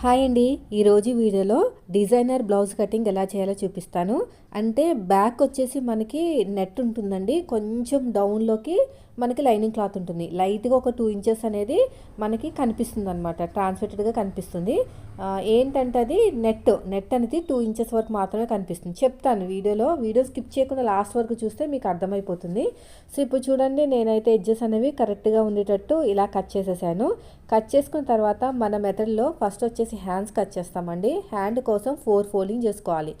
Hi అండి. ఈరోజు వీడియోలో డిజైనర్ బ్లౌజ్ కటింగ్ ఎలా చేయాలో చూపిస్తాను. అంటే బ్యాక్ వచ్చేసి మనకి నెట్ ఉంటుందండి. కొంచెం డౌన్లోకి మనకి లైనింగ్ క్లాత్ ఉంటుంది. లైట్గా ఒక టూ ఇంచెస్ అనేది మనకి కనిపిస్తుంది అనమాట ట్రాన్స్మిటెడ్గా కనిపిస్తుంది ఏంటంటే అది నెట్ నెట్ అనేది టూ ఇంచెస్ వరకు మాత్రమే కనిపిస్తుంది. చెప్తాను వీడియోలో వీడియో స్కిప్ చేయకుండా లాస్ట్ వరకు చూస్తే మీకు అర్థమైపోతుంది. సో ఇప్పుడు చూడండి నేనైతే ఎడ్జెస్ అనేవి కరెక్ట్గా ఉండేటట్టు ఇలా కట్ చేసేసాను. కట్ చేసుకున్న తర్వాత మన మెథడ్లో ఫస్ట్ వచ్చేసి హ్యాండ్స్ కట్ చేస్తామండి. హ్యాండ్ కోసం ఫోర్ ఫోల్డింగ్ చేసుకోవాలి.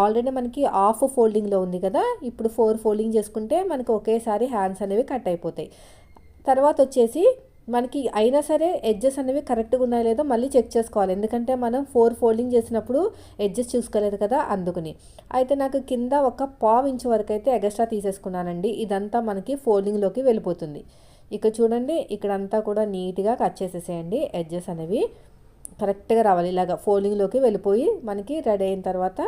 ఆల్రెడీ మనకి ఆఫ్ ఫోల్డింగ్లో ఉంది కదా ఇప్పుడు ఫోర్ ఫోల్డింగ్ చేసుకుంటే మనకి ఒకేసారి హ్యాండ్స్ అనేవి కట్ అయిపోతాయి. తర్వాత వచ్చేసి మనకి అయినా సరే ఎడ్జెస్ అనేవి కరెక్ట్గా ఉన్నాయో లేదో మళ్ళీ చెక్ చేసుకోవాలి. ఎందుకంటే మనం ఫోర్ ఫోల్డింగ్ చేసినప్పుడు ఎడ్జెస్ చూసుకోలేదు కదా అందుకుని. అయితే నాకు కింద ఒక పావు ఇంచు వరకు అయితే ఎగస్ట్రా తీసేసుకున్నానండి. ఇదంతా మనకి ఫోల్డింగ్లోకి వెళ్ళిపోతుంది. ఇక చూడండి ఇక్కడంతా కూడా నీట్గా కట్ చేసేసేయండి. ఎడ్జెస్ అనేవి కరెక్ట్గా రావాలి. ఇలాగ ఫోల్డింగ్లోకి వెళ్ళిపోయి మనకి రెడీ అయిన తర్వాత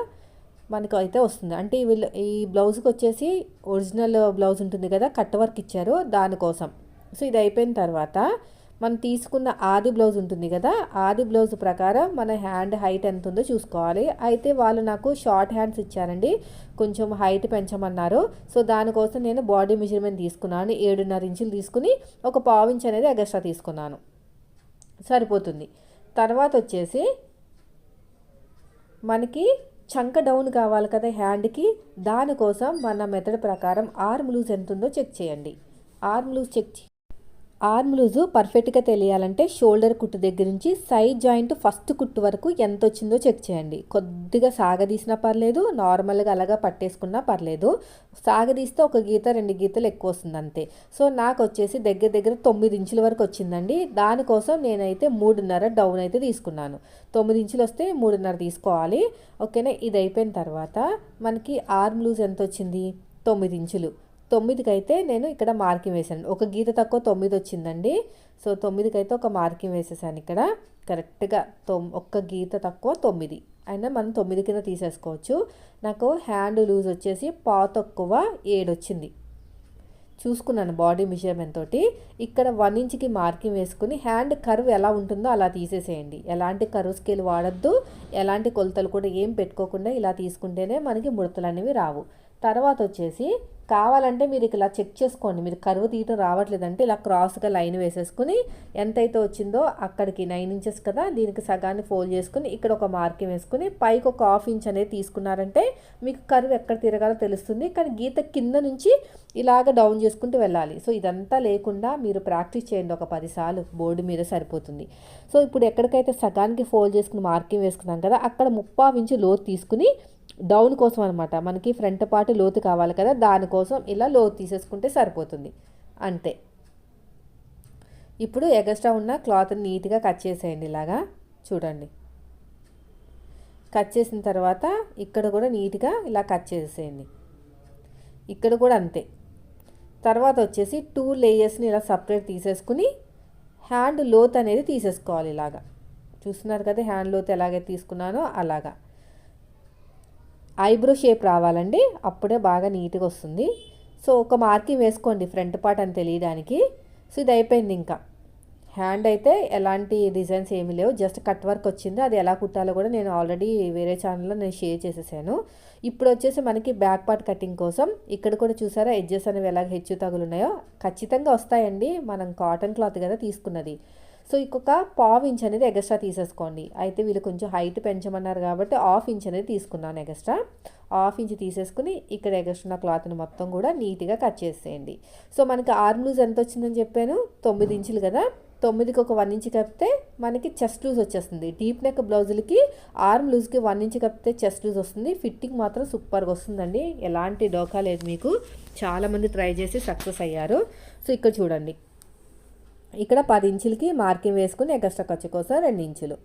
మనకు అయితే వస్తుంది. అంటే ఈ వీళ్ళు ఈ బ్లౌజ్కి వచ్చేసి ఒరిజినల్ బ్లౌజ్ ఉంటుంది కదా కట్ వర్క్ ఇచ్చారు దానికోసం. సో ఇది అయిపోయిన తర్వాత మనం తీసుకున్న ఆది బ్లౌజ్ ఉంటుంది కదా ఆది బ్లౌజ్ ప్రకారం మన హ్యాండ్ హైట్ ఎంత ఉందో చూసుకోవాలి. అయితే వాళ్ళు నాకు షార్ట్ హ్యాండ్స్ ఇచ్చారండి కొంచెం హైట్ పెంచమన్నారు. సో దానికోసం నేను బాడీ మెజర్మెంట్ తీసుకున్నాను ఏడున్నర ఇంచులు తీసుకుని ఒక పావు ఇంచ్ అనేది ఎగస్ట్రా తీసుకున్నాను. సరిపోతుంది. తర్వాత వచ్చేసి మనకి చంక డౌన్ కావాలి కదా హ్యాండ్కి దానికోసం మన మెథడ్ ప్రకారం ఆర్మ్ లూజ్ ఎంత ఉందో చెక్ చేయండి. ఆర్మ్ లూజ్ చెక్ చే- ఆర్మ్ లూజు పర్ఫెక్ట్గా తెలియాలంటే షోల్డర్ కుట్టు దగ్గర నుంచి సైడ్ జాయింట్ ఫస్ట్ కుట్టు వరకు ఎంత వచ్చిందో చెక్ చేయండి. కొద్దిగా సాగదీసినా పర్లేదు నార్మల్గా అలాగా పట్టేసుకున్నా పర్లేదు. సాగదీస్తే ఒక గీత రెండు గీతలు ఎక్కువ వస్తుంది అంతే. సో నాకు వచ్చేసి దగ్గర దగ్గర తొమ్మిది ఇంచుల వరకు వచ్చిందండి. దానికోసం నేనైతే మూడున్నర డౌన్ అయితే తీసుకున్నాను. తొమ్మిది ఇంచులు వస్తే మూడున్నర తీసుకోవాలి. ఓకేనా? ఇది అయిపోయిన తర్వాత మనకి ఆర్మ్ లూజ్ ఎంత వచ్చింది? తొమ్మిది ఇంచులు. తొమ్మిదికి అయితే నేను ఇక్కడ మార్కింగ్ వేసాను ఒక గీత తక్కువ తొమ్మిది వచ్చిందండి సో తొమ్మిదికి అయితే ఒక మార్కింగ్ వేసేసాను ఇక్కడ. కరెక్ట్గా తొమ్ ఒక్క గీత తక్కువ తొమ్మిది. అయినా మనం తొమ్మిది కింద తీసేసుకోవచ్చు. నాకు హ్యాండ్ లూజ్ వచ్చేసి పా తక్కువ ఏడు వచ్చింది చూసుకున్నాను బాడీ మెజర్మెంట్ తోటి. ఇక్కడ వన్ ఇంచ్కి మార్కింగ్ వేసుకుని హ్యాండ్ కర్వ్ ఎలా ఉంటుందో అలా తీసేసేయండి. ఎలాంటి కర్వ్ స్కేల్ వాడద్దు. ఎలాంటి కొలతలు కూడా ఏం పెట్టుకోకుండా ఇలా తీసుకుంటేనే మనకి ముడతలు అనేవి రావు. తర్వాత వచ్చేసి కావాలంటే మీరు ఇలా చెక్ చేసుకోండి. మీరు కరువు తీయటం రావట్లేదంటే ఇలా క్రాస్గా లైన్ వేసేసుకుని ఎంతైతే వచ్చిందో అక్కడికి నైన్ ఇంచెస్ కదా దీనికి సగాన్ని ఫోల్డ్ చేసుకుని ఇక్కడ ఒక మార్కింగ్ వేసుకుని పైకి ఒక హాఫ్ ఇంచ్ అనేది తీసుకున్నారంటే మీకు కరువు ఎక్కడ తిరగాలో తెలుస్తుంది. కానీ గీత కింద నుంచి ఇలాగ డౌన్ చేసుకుంటూ వెళ్ళాలి. సో ఇదంతా లేకుండా మీరు ప్రాక్టీస్ చేయండి ఒక పదిసార్లు. బోర్డు మీద సరిపోతుంది. సో ఇప్పుడు ఎక్కడికైతే సగానికి ఫోల్డ్ చేసుకుని మార్కింగ్ వేసుకున్నాం కదా అక్కడ ముప్పావు ఇంచు లోతు తీసుకుని డౌన్ కోసం అనమాట మనకి ఫ్రంట్ పార్ట్ లోతు కావాలి కదా దానికోసం ఇలా లోతు తీసేసుకుంటే సరిపోతుంది. అంతే. ఇప్పుడు ఎగస్ట్రా ఉన్న క్లాత్ని నీట్గా కట్ చేసేయండి ఇలాగా. చూడండి. కట్ చేసిన తర్వాత ఇక్కడ కూడా నీట్గా ఇలా కట్ చేసేయండి. ఇక్కడ కూడా అంతే. తర్వాత వచ్చేసి టూ లేయర్స్ని ఇలా సపరేట్ తీసేసుకుని హ్యాండ్ లోత్ అనేది తీసేసుకోవాలి ఇలాగా. చూస్తున్నారు కదా హ్యాండ్ లోత్ ఎలాగైతే తీసుకున్నానో అలాగా. ఐబ్రో షేప్ రావాలండి. అప్పుడే బాగా నీట్గా వస్తుంది. సో ఒక మార్కింగ్ వేసుకోండి ఫ్రంట్ పార్ట్ అని తెలియడానికి. సో ఇది అయిపోయింది ఇంకా. హ్యాండ్ అయితే ఎలాంటి డిజైన్స్ ఏమీ లేవు. జస్ట్ కట్ వర్క్ వచ్చింది. అది ఎలా కుట్టాలో కూడా నేను ఆల్రెడీ వేరే ఛానల్లో నేను షేర్ చేసేసాను. ఇప్పుడు వచ్చేసి మనకి బ్యాక్ పార్ట్ కటింగ్ కోసం ఇక్కడ కూడా చూసారా ఎడ్జెస్ అనేవి ఎలాగ హెచ్చు తగులున్నాయో? ఖచ్చితంగా వస్తాయండి. మనం కాటన్ క్లాత్ కదా తీసుకున్నది. సో ఇంకొక పావు ఇంచ్ అనేది ఎగస్ట్రా తీసేసుకోండి. అయితే వీళ్ళు కొంచెం హైట్ పెంచమన్నారు కాబట్టి హాఫ్ ఇంచ్ అనేది తీసుకున్నాను ఎగస్ట్రా హాఫ్ ఇంచ్ తీసేసుకుని ఇక్కడ ఎగస్ట్రా క్లాత్ని మొత్తం కూడా నీట్గా కట్ చేసేయండి. సో మనకి ఆర్మ్ లూజ్ ఎంత వచ్చిందని చెప్పాను? తొమ్మిది ఇంచులు కదా? తొమ్మిదికి ఒక వన్ ఇంచ్ కప్పితే మనకి చెస్ట్ లూజ్ వచ్చేస్తుంది. డీప్ నెక్ బ్లౌజులకి ఆర్మ్ లూజ్కి వన్ ఇంచ్ కప్పితే చెస్ట్ లూజ్ వస్తుంది. ఫిట్టింగ్ మాత్రం సూపర్గా వస్తుందండి. ఎలాంటి డోకా లేదు మీకు. చాలామంది ట్రై చేసి సక్సెస్ అయ్యారు. సో ఇక్కడ చూడండి. ఇక్కడ పది ఇంచులకి మార్కింగ్ వేసుకుని ఎక్స్ట్రా ఖర్చు కోసం రెండు ఇంచులు.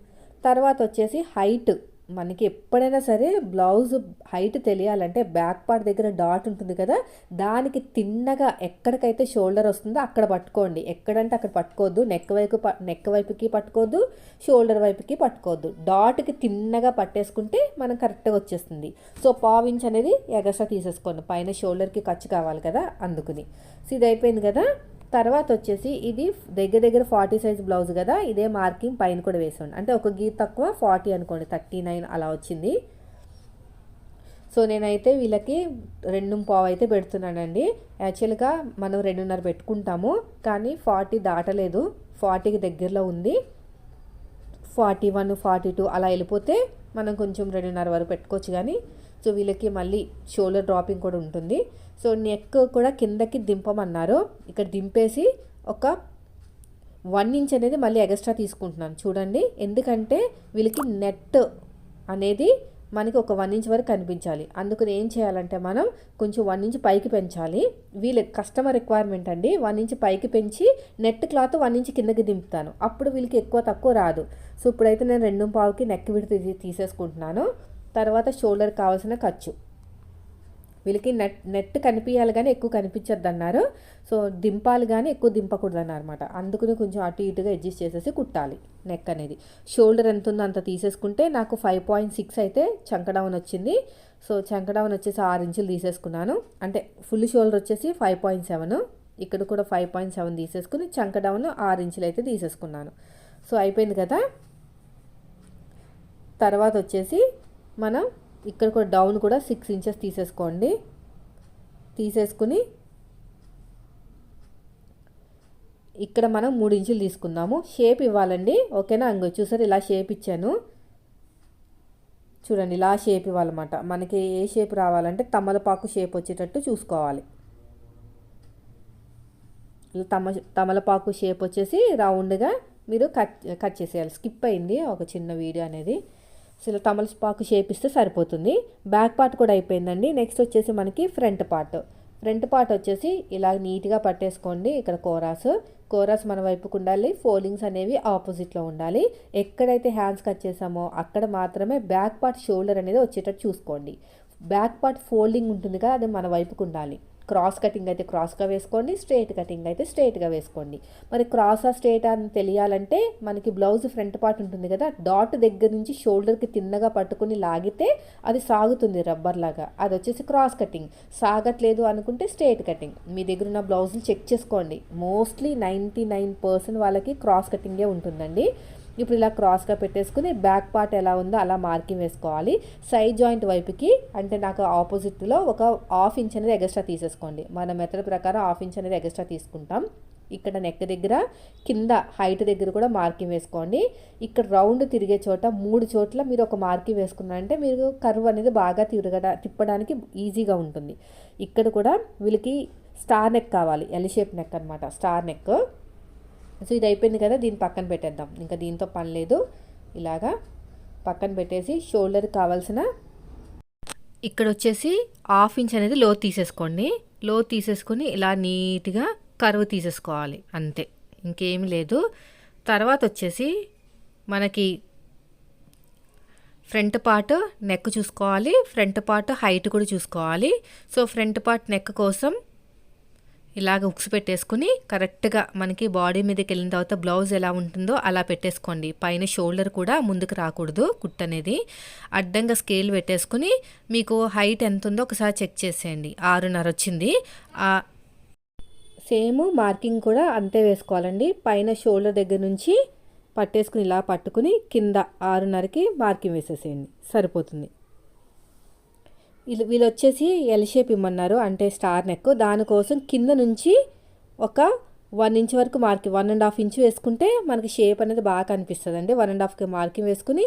తర్వాత వచ్చేసి హైట్ మనకి ఎప్పుడైనా సరే బ్లౌజ్ హైట్ తెలియాలంటే బ్యాక్ పార్ట్ దగ్గర డాట్ ఉంటుంది కదా దానికి తిన్నగా ఎక్కడికైతే షోల్డర్ వస్తుందో అక్కడ పట్టుకోండి. ఎక్కడంటే అక్కడ పట్టుకోవద్దు. నెక్ వైపు నెక్ వైపుకి పట్టుకోవద్దు. షోల్డర్ వైపుకి పట్టుకోవద్దు. డాట్కి తిన్నగా పట్టేసుకుంటే మనం కరెక్ట్గా వచ్చేస్తుంది. సో పావు ఇంచ్ అనేది ఎగస్ట్రా తీసేసుకోండి. పైన షోల్డర్కి ఖర్చు కావాలి కదా అందుకుని. సో ఇది అయిపోయింది కదా. తర్వాత వచ్చేసి ఇది దగ్గర దగ్గర ఫార్టీ సైజ్ బ్లౌజ్ కదా ఇదే మార్కింగ్ పైన కూడా వేసాను అంటే ఒక గీ తక్కువ ఫార్టీ అనుకోండి థర్టీ నైన్ అలా వచ్చింది. సో నేనైతే వీళ్ళకి రెండు పావు అయితే పెడుతున్నానండి. యాక్చువల్గా మనం రెండున్నర పెట్టుకుంటాము కానీ ఫార్టీ దాటలేదు. ఫార్టీకి దగ్గరలో ఉంది. ఫార్టీ వన్ ఫార్టీ టూ అలా వెళ్ళిపోతే మనం కొంచెం రెండున్నర వరకు పెట్టుకోవచ్చు కానీ సో వీళ్ళకి మళ్ళీ షోల్డర్ డ్రాపింగ్ కూడా ఉంటుంది. సో నెక్ కూడా కిందకి దింపమన్నారు. ఇక్కడ దింపేసి ఒక వన్ ఇంచ్ అనేది మళ్ళీ ఎక్స్ట్రా తీసుకుంటున్నాను. చూడండి. ఎందుకంటే వీళ్ళకి నెట్ అనేది మనకి ఒక వన్ ఇంచ్ వరకు కనిపించాలి. అందుకని ఏం చేయాలంటే మనం కొంచెం వన్ ఇంచ్ పైకి పెంచాలి. వీళ్ళ కస్టమర్ రిక్వైర్మెంట్ అండి. వన్ ఇంచ్ పైకి పెంచి నెట్ క్లాత్ వన్ ఇంచ్ కిందకి దింపుతాను. అప్పుడు వీళ్ళకి ఎక్కువ తక్కువ రాదు. సో ఇప్పుడైతే నేను రెండు పావుకి నెక్ విడత తీసేసుకుంటున్నాను. తర్వాత షోల్డర్ కావాల్సిన ఖర్చు. వీళ్ళకి నెట్ నెట్ కనిపించాలి కానీ ఎక్కువ కనిపించద్దు అన్నారు సో దింపాలి కానీ ఎక్కువ దింపకూడదు అన్నమాట అందుకని కొంచెం అటు ఇటుగా అడ్జస్ట్ చేసేసి కుట్టాలి నెక్ అనేది. షోల్డర్ ఎంత ఉందో అంత తీసేసుకుంటే నాకు ఫైవ్ పాయింట్ సిక్స్ అయితే చంకడౌన్ వచ్చింది. సో చంకడౌన్ వచ్చేసి ఆరు ఇంచులు తీసేసుకున్నాను. అంటే ఫుల్ షోల్డర్ వచ్చేసి ఫైవ్ పాయింట్ సెవెన్. ఇక్కడ కూడా ఫైవ్ పాయింట్ సెవెన్ తీసేసుకుని చంకడౌన్ ఆరు ఇంచులు అయితే తీసేసుకున్నాను. సో అయిపోయింది కదా? తర్వాత వచ్చేసి మనం ఇక్కడ కూడా డౌన్ కూడా సిక్స్ ఇంచెస్ తీసేసుకోండి. తీసేసుకుని ఇక్కడ మనం మూడు ఇంచులు తీసుకుందాము. షేప్ ఇవ్వాలండి. ఓకేనా అంగో చూసారు? ఇలా షేప్ ఇచ్చాను. చూడండి ఇలా షేప్ ఇవ్వాలన్నమాట. మనకి ఏ షేప్ రావాలంటే తమలపాకు షేప్ వచ్చేటట్టు చూసుకోవాలి. తమ తమలపాకు షేప్ వచ్చేసి రౌండ్గా మీరు కట్ కట్ చేసేయాలి. స్కిప్ అయింది ఒక చిన్న వీడియో అనేది. అసలు తమలపాకు షేప్ ఇస్తే సరిపోతుంది. బ్యాక్ పార్ట్ కూడా అయిపోయిందండి. నెక్స్ట్ వచ్చేసి మనకి ఫ్రంట్ పార్ట్. ఫ్రంట్ పార్ట్ వచ్చేసి ఇలా నీట్గా పట్టేసుకోండి ఇక్కడ కోరాస్. కోరాస్ మన వైపుకు ఉండాలి. ఫోల్డింగ్స్ అనేవి ఆపోజిట్లో ఉండాలి. ఎక్కడైతే హ్యాండ్స్ కట్ చేసామో అక్కడ మాత్రమే బ్యాక్ పార్ట్ షోల్డర్ అనేది వచ్చేటట్టు చూసుకోండి. బ్యాక్ పార్ట్ ఫోల్డింగ్ ఉంటుంది కదా అది మన వైపుకు ఉండాలి. క్రాస్ కటింగ్ అయితే క్రాస్గా వేసుకోండి స్ట్రైట్ కటింగ్ అయితే స్ట్రైట్గా వేసుకోండి. మరి క్రాస్ ఆ స్ట్రైట్ అని తెలియాలంటే మనకి బ్లౌజ్ ఫ్రంట్ పార్ట్ ఉంటుంది కదా డాట్ దగ్గర నుంచి షోల్డర్కి తిన్నగా పట్టుకుని లాగితే అది సాగుతుంది రబ్బర్ లాగా. అది వచ్చేసి క్రాస్ కటింగ్. సాగట్లేదు అనుకుంటే స్ట్రైట్ కటింగ్. మీ దగ్గర ఉన్న బ్లౌజులు చెక్ చేసుకోండి. మోస్ట్లీ నైంటీ నైన్ పర్సెంట్ వాళ్ళకి క్రాస్ కటింగే ఉంటుందండి. ఇప్పుడు ఇలా క్రాస్గా పెట్టేసుకుని బ్యాక్ పార్ట్ ఎలా ఉందో అలా మార్కింగ్ వేసుకోవాలి. సైడ్ జాయింట్ వైపుకి అంటే నాకు ఆపోజిట్లో ఒక హాఫ్ ఇంచ్ అనేది ఎగస్ట్రా తీసేసుకోండి. మన మెథడ్ ప్రకారం హాఫ్ ఇంచ్ అనేది ఎగస్ట్రా తీసుకుంటాం. ఇక్కడ నెక్ దగ్గర కింద హైట్ దగ్గర కూడా మార్కింగ్ వేసుకోండి. ఇక్కడ రౌండ్ తిరిగే చోట మూడు చోట్ల మీరు ఒక మార్కింగ్ వేసుకున్నారంటే మీరు కర్వ్ అనేది బాగా తిరగడా తిప్పడానికి ఈజీగా ఉంటుంది. ఇక్కడ కూడా వీళ్ళకి స్టార్ నెక్ కావాలి ఎల్ షేప్ నెక్ అనమాట స్టార్ నెక్ సో ఇది అయిపోయింది కదా దీన్ని పక్కన పెట్టేద్దాం. ఇంకా దీంతో పని లేదు. ఇలాగా పక్కన పెట్టేసి షోల్డర్ కావాల్సిన ఇక్కడ వచ్చేసి హాఫ్ ఇంచ్ అనేది లో తీసేసుకోండి. లో తీసేసుకొని ఇలా నీట్గా కరువు తీసేసుకోవాలి అంతే. ఇంకేమి లేదు. తర్వాత వచ్చేసి మనకి ఫ్రంట్ పార్ట్ నెక్ చూసుకోవాలి ఫ్రంట్ పార్ట్ హైట్ కూడా చూసుకోవాలి. సో ఫ్రంట్ పార్ట్ నెక్ కోసం ఇలాగ ఉక్స్ పెట్టేసుకుని కరెక్ట్గా మనకి బాడీ మీదకి వెళ్ళిన తర్వాత బ్లౌజ్ ఎలా ఉంటుందో అలా పెట్టేసుకోండి. పైన షోల్డర్ కూడా ముందుకు రాకూడదు కుట్ అనేది. అడ్డంగా స్కేల్ పెట్టేసుకుని మీకు హైట్ ఎంత ఉందో ఒకసారి చెక్ చేసేయండి. ఆరున్నర వచ్చింది. సేమ్ మార్కింగ్ కూడా అంతే వేసుకోవాలండి. పైన షోల్డర్ దగ్గర నుంచి పట్టేసుకుని ఇలా పట్టుకుని కింద ఆరున్నరకి మార్కింగ్ వేసేసేయండి. సరిపోతుంది. వీళ్ళు వీళ్ళు వచ్చేసి ఎల్ షేప్ ఇమ్మన్నారు అంటే స్టార్ నెక్ దానికోసం కింద నుంచి ఒక వన్ ఇంచ్ వరకు marking one and half inch వేసుకుంటే మనకి షేప్ అనేది బాగా కనిపిస్తుంది అండి వన్ అండ్ హాఫ్కి మార్కింగ్ వేసుకుని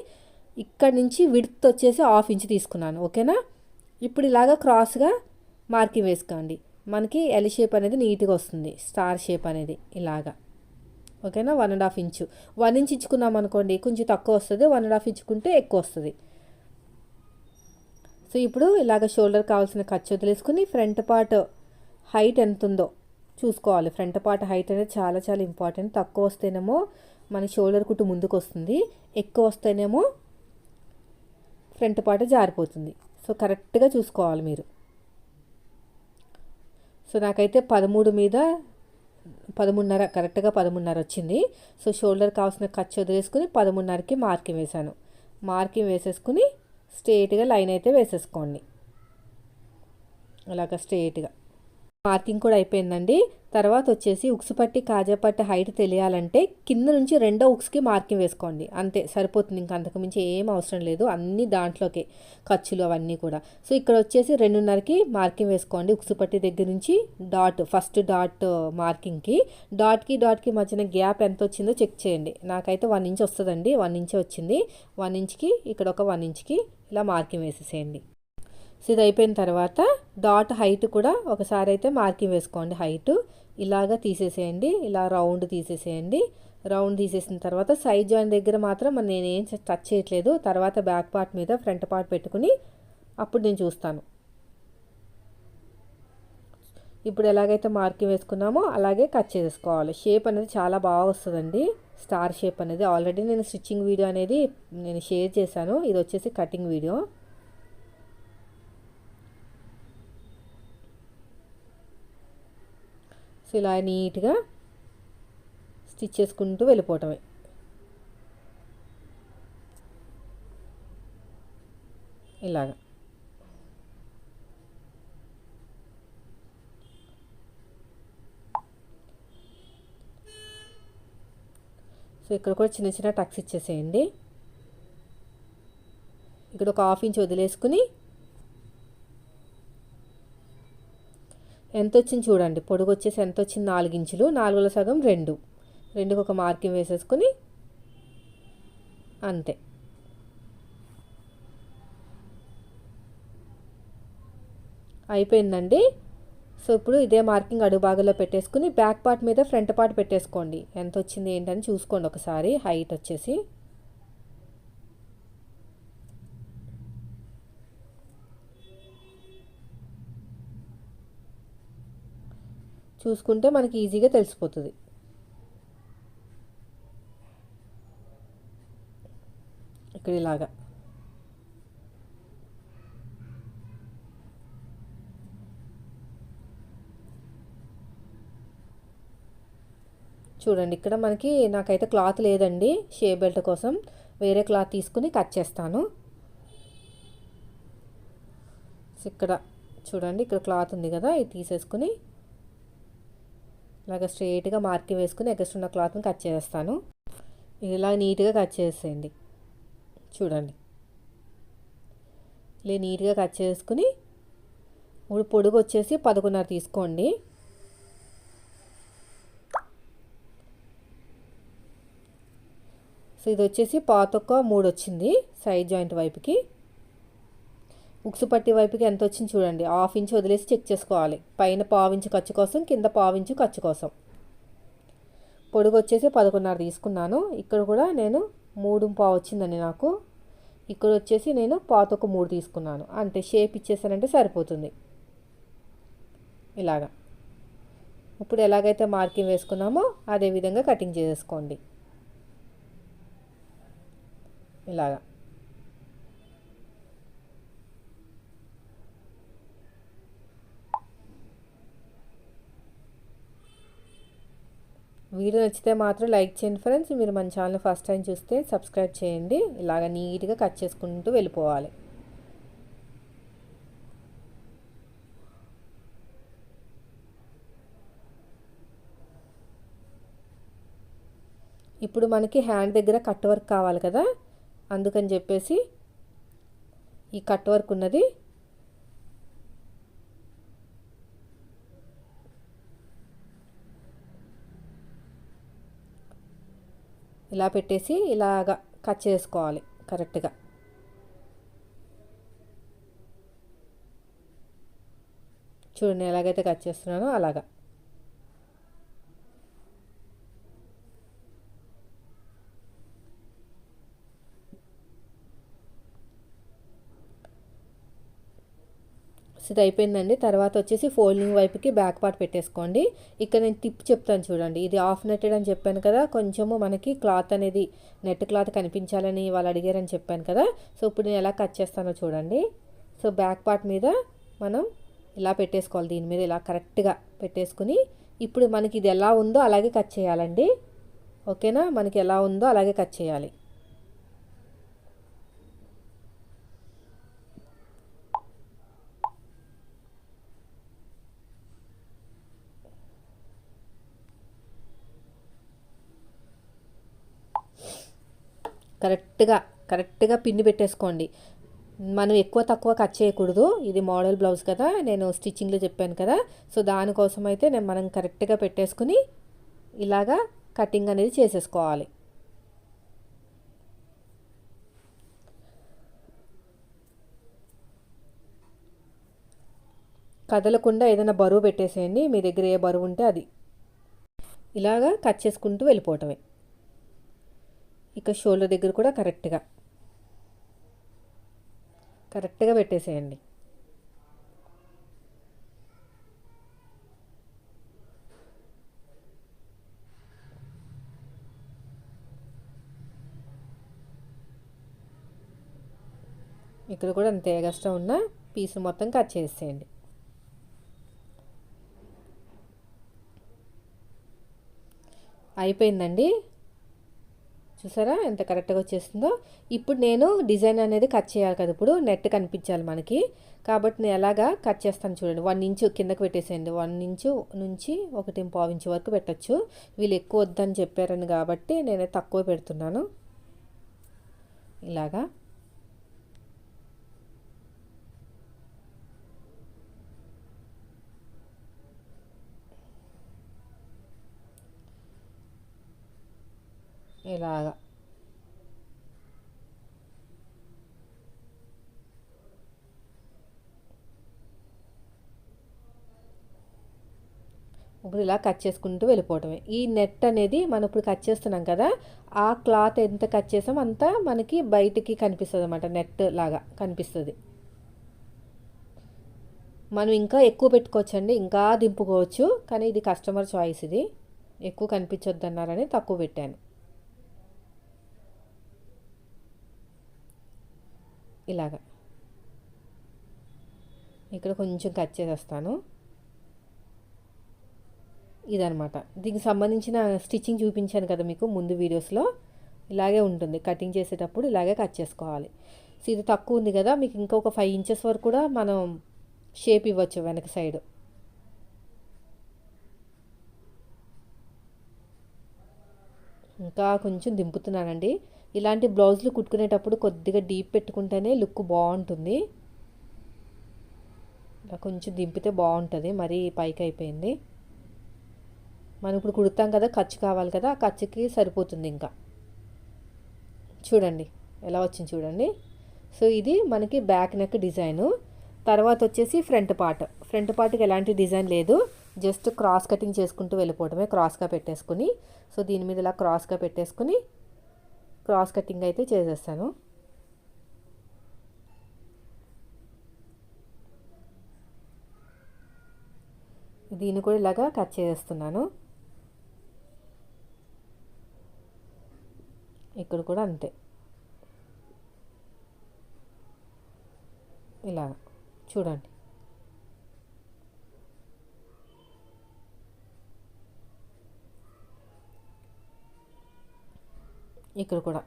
ఇక్కడ నుంచి విడ్త్ వచ్చేసి హాఫ్ ఇంచ్ తీసుకున్నాను. ఓకేనా ఇప్పుడు ఇలాగా క్రాస్గా మార్కింగ్ వేసుకోండి. మనకి ఎల్ షేప్ అనేది నీట్గా వస్తుంది. స్టార్ షేప్ అనేది ఇలాగా. ఓకేనా one and half inch one inch ఇచ్చుకున్నాం అనుకోండి కొంచెం తక్కువ వస్తుంది. వన్ అండ్ హాఫ్ ఇచ్చుకుంటే ఎక్కువ వస్తుంది. సో ఇప్పుడు ఇలాగ షోల్డర్ కావాల్సిన ఖర్చు వదిలేసుకుని ఫ్రంట్ పార్ట్ హైట్ ఎంత ఉందో చూసుకోవాలి. ఫ్రంట్ పార్ట్ హైట్ అనేది చాలా చాలా ఇంపార్టెంట్. తక్కువ వస్తేనేమో మన షోల్డర్ కుట్టు ముందుకు వస్తుంది ఎక్కువ వస్తేనేమో ఫ్రంట్ పార్ట్ జారిపోతుంది. సో కరెక్ట్గా చూసుకోవాలి మీరు. సో నాకైతే పదమూడు మీద పదమూడున్నర కరెక్ట్గా పదమూడున్నర వచ్చింది. సో షోల్డర్ కావాల్సిన ఖర్చు వదిలేసుకుని పదమూడున్నరకి మార్కింగ్ వేశాను. మార్కింగ్ వేసేసుకుని స్ట్రేట్గా లైన్ అయితే వేసేసుకోండి. అలాగ స్ట్రేట్గా. మార్కింగ్ కూడా అయిపోయిందండి. తర్వాత వచ్చేసి ఉక్సు పట్టి కాజా పట్టి హైట్ తెలియాలంటే కింద నుంచి రెండో ఉక్స్కి మార్కింగ్ వేసుకోండి. అంతే సరిపోతుంది. ఇంకా అంతకుమించి ఏం అవసరం లేదు. అన్ని దాంట్లోకే ఖర్చులు అవన్నీ కూడా. సో ఇక్కడ వచ్చేసి రెండున్నరకి మార్కింగ్ వేసుకోండి. ఉక్సు పట్టి దగ్గర నుంచి డాట్ ఫస్ట్ డాట్ మార్కింగ్కి డాట్కి డాట్కి మధ్యన గ్యాప్ ఎంత వచ్చిందో చెక్ చేయండి. నాకైతే వన్ ఇంచ్ వస్తుందండి. వన్ ఇంచ్ వచ్చింది. వన్ ఇంచ్కి ఇక్కడ ఒక వన్ ఇంచ్కి ఇలా మార్కింగ్ వేసేసేయండి. సో ఇది అయిపోయిన తర్వాత డాట్ హైట్ కూడా ఒకసారి అయితే మార్కింగ్ వేసుకోండి హైట్. ఇలాగా తీసేసేయండి ఇలా రౌండ్ తీసేసేయండి. రౌండ్ తీసేసిన తర్వాత సైడ్ జాయిన్ దగ్గర మాత్రం మరి నేనేం టచ్ చేయట్లేదు. తర్వాత బ్యాక్ పార్ట్ మీద ఫ్రంట్ పార్ట్ పెట్టుకుని అప్పుడు నేను చూస్తాను. ఇప్పుడు ఎలాగైతే మార్కింగ్ వేసుకున్నామో అలాగే కట్ చేసుకోవాలి షేప్ అనేది చాలా బాగా వస్తుందండి. స్టార్ షేప్ అనేది. ఆల్రెడీ నేను స్టిచ్చింగ్ వీడియో అనేది నేను షేర్ చేశాను. ఇది వచ్చేసి కటింగ్ వీడియో. సో ఇలా నీట్గా స్టిచ్ చేసుకుంటూ వెళ్ళిపోవటమే. ఇలాగా. సో ఇక్కడ కూడా చిన్న చిన్న టక్స్ ఇచ్చేసేయండి. ఇక్కడ ఒక హాఫ్ ఇంచ్ వదిలేసుకుని ఎంత వచ్చింది చూడండి. పొడుగు వచ్చేసి ఎంత వచ్చింది నాలుగు ఇంచులు. నాలుగుల సగం రెండు. రెండుకు ఒక మార్కింగ్ వేసేసుకుని అంతే. అయిపోయిందండి. సో ఇప్పుడు ఇదే మార్కింగ్ అడుగు భాగంలో పెట్టేసుకుని బ్యాక్ పార్ట్ మీద ఫ్రంట్ పార్ట్ పెట్టేసుకోండి. ఎంత వచ్చింది ఏంటని చూసుకోండి ఒకసారి. హైట్ వచ్చేసి. చూసుకుంటే మనకి ఈజీగా తెలిసిపోతుంది. ఇక్కడ ఇలాగా. చూడండి ఇక్కడ మనకి నాకైతే క్లాత్ లేదండి షే బెల్ట్ కోసం. వేరే క్లాత్ తీసుకుని కట్ చేస్తాను. ఇక్కడ చూడండి ఇక్కడ క్లాత్ ఉంది కదా ఇది తీసేసుకుని ఇలాగ స్ట్రైట్గా మార్కింగ్ వేసుకుని ఎగస్ట్ ఉన్న క్లాత్ని కట్ చేస్తాను ఇలా నీట్గా కట్ చేసేయండి. చూడండి. ఇలా నీట్గా కట్ చేసుకుని ఇప్పుడు పొడుగు వచ్చేసి పదకొండున్నర తీసుకోండి. సో ఇది వచ్చేసి పాతొక్క మూడు వచ్చింది సైడ్ జాయింట్ వైపుకి. ఉక్సు పట్టి వైపుకి ఎంత వచ్చింది చూడండి. హాఫ్ ఇంచ్ వదిలేసి చెక్ చేసుకోవాలి. పైన పావించు ఖర్చు కోసం కింద పావించు ఖర్చు కోసం. పొడుగు వచ్చేసి పదకొండున్నర తీసుకున్నాను. ఇక్కడ కూడా నేను మూడు పావు వచ్చిందండి నాకు. ఇక్కడ వచ్చేసి నేను పాతొక్క మూడు తీసుకున్నాను. అంటే షేప్ ఇచ్చేసానంటే సరిపోతుంది. ఇలాగా. ఇప్పుడు ఎలాగైతే మార్కింగ్ వేసుకున్నామో అదే విధంగా కటింగ్ చేసేసుకోండి. ఇలాగా. వీడియో నచ్చితే మాత్రం లైక్ చేయండి ఫ్రెండ్స్. మీరు మన ఛానల్ ఫస్ట్ టైం చూస్తే సబ్స్క్రైబ్ చేయండి. ఇలాగ నీట్గా కట్ చేసుకుంటూ వెళ్ళిపోవాలి. ఇప్పుడు మనకి హ్యాండ్ దగ్గర కట్ వర్క్ కావాలి కదా. అందుకని చెప్పేసి ఈ కట్ వర్క్ ఉన్నది. ఇలా పెట్టేసి ఇలాగా కట్ చేసుకోవాలి కరెక్ట్గా. చూడండి ఎలాగైతే కట్ చేస్తున్నానో అలాగా. ఇది అయిపోయిందండి తర్వాత వచ్చేసి ఫోల్డింగ్ వైపుకి బ్యాక్ పార్ట్ పెట్టేసుకోండి. ఇక్కడ నేను టిప్ చెప్తాను చూడండి. ఇది ఆఫ్ నెట్టెడ్ అని చెప్పాను కదా. కొంచెము మనకి క్లాత్ అనేది నెట్ క్లాత్ కనిపించాలని వాళ్ళు అడిగారని చెప్పాను కదా. సో ఇప్పుడు నేను ఎలా కట్ చేస్తానో చూడండి. సో బ్యాక్ పార్ట్ మీద మనం ఇలా పెట్టేసుకోవాలి. దీని మీద ఇలా కరెక్ట్గా పెట్టేసుకుని ఇప్పుడు మనకి ఇది ఎలా ఉందో అలాగే కట్ చేయాలండి. ఓకేనా? మనకి ఎలా ఉందో అలాగే కట్ చేయాలి. కరెక్ట్గా కరెక్ట్గా పిన్ని పెట్టేసుకోండి. మనం ఎక్కువ తక్కువ కట్ చేయకూడదు. ఇది మోడల్ బ్లౌజ్ కదా నేను స్టిచ్చింగ్లో చెప్పాను కదా. సో దానికోసం అయితే నేను మనం కరెక్ట్గా పెట్టేసుకుని ఇలాగా కటింగ్ అనేది చేసేసుకోవాలి. కదలకుండా ఏదైనా బరువు పెట్టేసేయండి. మీ దగ్గర ఏ బరువు ఉంటే అది. ఇలాగా కట్ చేసుకుంటూ వెళ్ళిపోవటమే. ఇక షోల్డర్ దగ్గర కూడా కరెక్ట్గా. కరెక్ట్గా పెట్టేసేయండి. ఇక్కడ కూడా అంతే ఎగస్ట్రా ఉన్న పీస్ మొత్తం కట్ చేసేయండి. అయిపోయిందండి. చూసారా? ఎంత కరెక్ట్గా వచ్చేస్తుందో? ఇప్పుడు నేను డిజైన్ అనేది కట్ చేయాలి కదా. ఇప్పుడు నెట్ కనిపించాలి మనకి. కాబట్టి నేను ఎలాగా కట్ చేస్తాను చూడండి. వన్ ఇంచు కిందకి పెట్టేసేయండి. వన్ ఇంచు నుంచి ఒకటి పావు ఇంచు వరకు పెట్టచ్చు. వీళ్ళు ఎక్కువ వద్దని చెప్పారని కాబట్టి నేను తక్కువ పెడుతున్నాను. ఇలాగా. ఇలాగా. ఇప్పుడు ఇలా కట్ చేసుకుంటూ వెళ్ళిపోవటమే. ఈ నెట్ అనేది మనం ఇప్పుడు కట్ చేస్తున్నాం కదా ఆ క్లాత్ ఎంత కట్ చేసాం అంతా మనకి బయటికి కనిపిస్తుంది అనమాట నెట్ లాగా కనిపిస్తుంది. మనం ఇంకా ఎక్కువ పెట్టుకోవచ్చండి ఇంకా దింపుకోవచ్చు కానీ ఇది కస్టమర్ చాయిస్ ఇది. ఎక్కువ కనిపించొద్దన్నారని తక్కువ పెట్టాను. ఇలాగా. ఇక్కడ కొంచెం కట్ చేసేస్తాను. ఇదనమాట దీనికి సంబంధించిన స్టిచ్చింగ్ చూపించాను కదా మీకు ముందు వీడియోస్లో. ఇలాగే ఉంటుంది. కటింగ్ చేసేటప్పుడు ఇలాగే కట్ చేసుకోవాలి. సో ఇది తక్కువ ఉంది కదా. మీకు ఇంకొక ఫైవ్ ఇంచెస్ వరకు కూడా మనం షేప్ ఇవ్వచ్చు వెనక సైడ్ ఇంకా కొంచెం దింపుతున్నానండి. ఇలాంటి బ్లౌజులు కుట్టుకునేటప్పుడు కొద్దిగా డీప్ పెట్టుకుంటేనే లుక్ బాగుంటుంది. ఇలా కొంచెం దింపితే బాగుంటుంది. మరీ పైకి అయిపోయింది. మనం ఇప్పుడు కుడతాం కదా ఖర్చు కావాలి కదా ఆ ఖర్చుకి సరిపోతుంది ఇంకా. చూడండి ఎలా వచ్చింది చూడండి. సో ఇది మనకి బ్యాక్ నెక్ డిజైను. తర్వాత వచ్చేసి ఫ్రంట్ పార్ట్. ఫ్రంట్ పార్ట్కి ఎలాంటి డిజైన్ లేదు. జస్ట్ క్రాస్ కటింగ్ చేసుకుంటూ వెళ్ళిపోవటమే క్రాస్గా పెట్టేసుకుని. సో దీని మీద ఇలా క్రాస్గా పెట్టేసుకుని క్రాస్ కటింగ్ అయితే చేసేస్తాను. దీన్ని కూడా ఇలాగా కట్ చేసేస్తున్నాను. ఇక్కడ కూడా అంతే. ఇలా చూడండి. ఇక్కడ కూడా.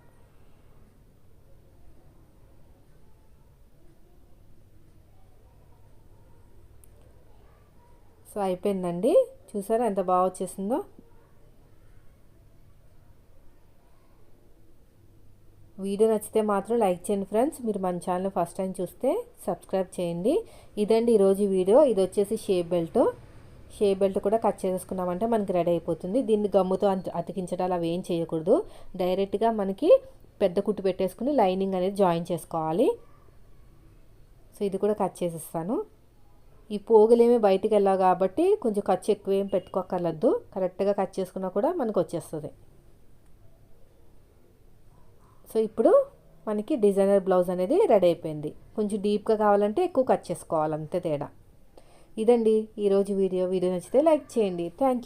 సో అయిపోయిందండి. చూసారా ఎంత బాగా వచ్చేసిందో? వీడియో నచ్చితే మాత్రం లైక్ చేయండి ఫ్రెండ్స్. మీరు మన ఛానల్ ఫస్ట్ టైం చూస్తే సబ్స్క్రైబ్ చేయండి. ఇదండి ఈరోజు వీడియో. ఇది వచ్చేసి షేప్ బెల్ట్. షే బెల్ట్ కూడా కట్ చేసుకున్నామంటే మనకి రెడీ అయిపోతుంది. దీన్ని గమ్ముతో అతికించడాలు అవి ఏం చేయకూడదు. డైరెక్ట్గా మనకి పెద్ద కుట్టు పెట్టేసుకుని లైనింగ్ అనేది జాయిన్ చేసుకోవాలి. సో ఇది కూడా కట్ చేసేస్తాను. ఈ పోగులేమి బయటికి వెళ్ళావు కాబట్టి కొంచెం ఖర్చు ఎక్కువ ఏం పెట్టుకోకర్లద్దు కరెక్ట్గా కట్ చేసుకున్నా కూడా మనకు వచ్చేస్తుంది. సో ఇప్పుడు మనకి డిజైనర్ బ్లౌజ్ అనేది రెడీ అయిపోయింది. కొంచెం డీప్గా కావాలంటే ఎక్కువ కట్ చేసుకోవాలి. అంతే తేడా. ఇదండి ఈరోజు వీడియో. వీడియో నచ్చితే లైక్ చేయండి. Thank you